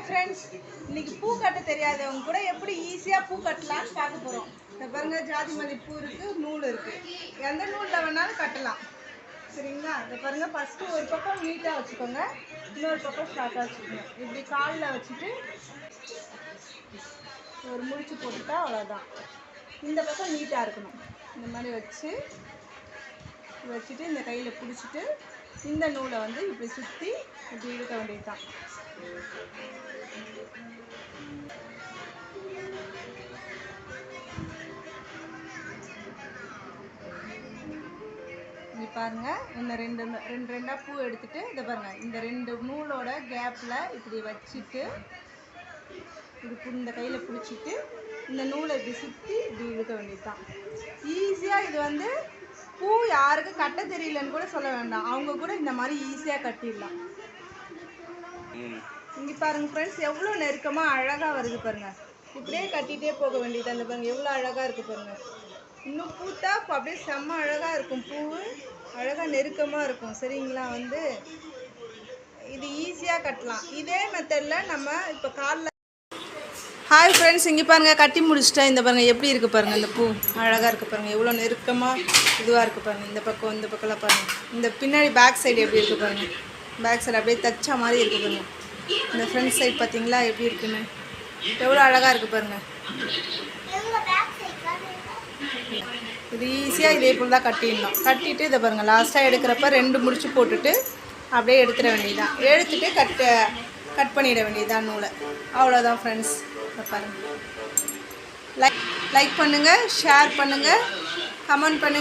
Hi friends இன்னைக்கு பூ கட்ட தெரியாதவங்க கூட எப்படி ஈஸியாக பூ கட்டலாம்னு பார்க்க போகிறோம் இந்த பாருங்க ஜாதி மல்லி பூ இருக்குது நூல் இருக்குது எந்த நூலில் வேணாலும் கட்டலாம். சரிங்களா? இந்த பாருங்க ஃபஸ்ட்டு ஒரு பக்கம் நீட்டாக வச்சுக்கோங்க. இன்னொரு பக்கம் ஷார்ட்டாக வச்சுக்கோங்க. இப்படி காலில் வச்சுட்டு ஒரு முடிச்சு போட்டுட்டா அவ்வளோதான் இந்த பக்கம் நீட்டாக இருக்கணும். இந்த மாதிரி வச்சு வச்சுட்டு இந்த கையில் பிடிச்சிட்டு இந்த நூலை வந்து இப்படி சுற்றி இப்படி இழுக்க வேண்டியது தான் இங்க பாருங்க இந்த ரெண்டு ரெண்டு ரெண்டாக பூ எடுத்துகிட்டு இதை பாருங்கள் இந்த ரெண்டு நூலோட கேப்பில் இப்படி வச்சுட்டு இது இந்த கையில் பிடிச்சிட்டு இந்த நூலை இப்படி சுற்றி இப்படி இழுக்க வேண்டியது தான் ஈஸியாக இது வந்து யாருக்கு கட்ட தெரியலன்னு கூட சொல்ல வேண்டாம். அவங்க கூட இந்த மாதிரி ஈஸியாக கட்டிடலாம். இங்கே பாருங்க ஃப்ரெண்ட்ஸ் எவ்வளோ நெருக்கமாக அழகாக வருது பாருங்க. இப்படியே கட்டிகிட்டே போக வேண்டியது அந்த பாருங்க. எவ்வளோ அழகாக இருக்கு பாருங்க. இன்னும் பூத்தா அப்ப அப்படியே செம்ம அழகாக இருக்கும். பூ அழகாக நெருக்கமாக இருக்கும். சரிங்களா? வந்து இது ஈஸியாக கட்டலாம். இதே மெத்தடில் நம்ம இப்போ காலில் ஹாய் ஃப்ரெண்ட்ஸ் இங்கே பாருங்கள் கட்டி முடிச்சிட்டா இந்த பாருங்கள் எப்படி இருக்குது பாருங்கள் இந்த பூ. அழகாக இருக்குது பாருங்கள் எவ்வளோ நெருக்கமாக இதுவாக இருக்குது பாருங்கள் இந்த பக்கம் இந்த பக்கம்லாம் பாருங்கள் இந்த பின்னாடி பேக் சைடு எப்படி இருக்குது பாருங்கள் பேக் சைடு அப்படியே தச்ச மாதிரி இருக்குது பாருங்கள் இந்த ஃப்ரண்ட் சைடு பார்த்தீங்களா எப்படி இருக்குன்னு. எவ்வளோ அழகாக இருக்குது பாருங்கள் இது ஈஸியாக இதே போல் தான் கட்டிடணும் கட்டிட்டு இதை பாருங்கள் லாஸ்ட்டாக எடுக்கிறப்ப ரெண்டு முடிச்சு போட்டுட்டு அப்படியே எடுத்துட வேண்டியதுதான். எடுத்துட்டு கட்ட கட் பண்ணிட வேண்டியதுதான் நூலை. அவ்வளோதான் ஃப்ரெண்ட்ஸ் பாருங்கள் லைக் லைக் பண்ணுங்கள் ஷேர் பண்ணுங்கள் கமெண்ட் பண்ணுங்கள்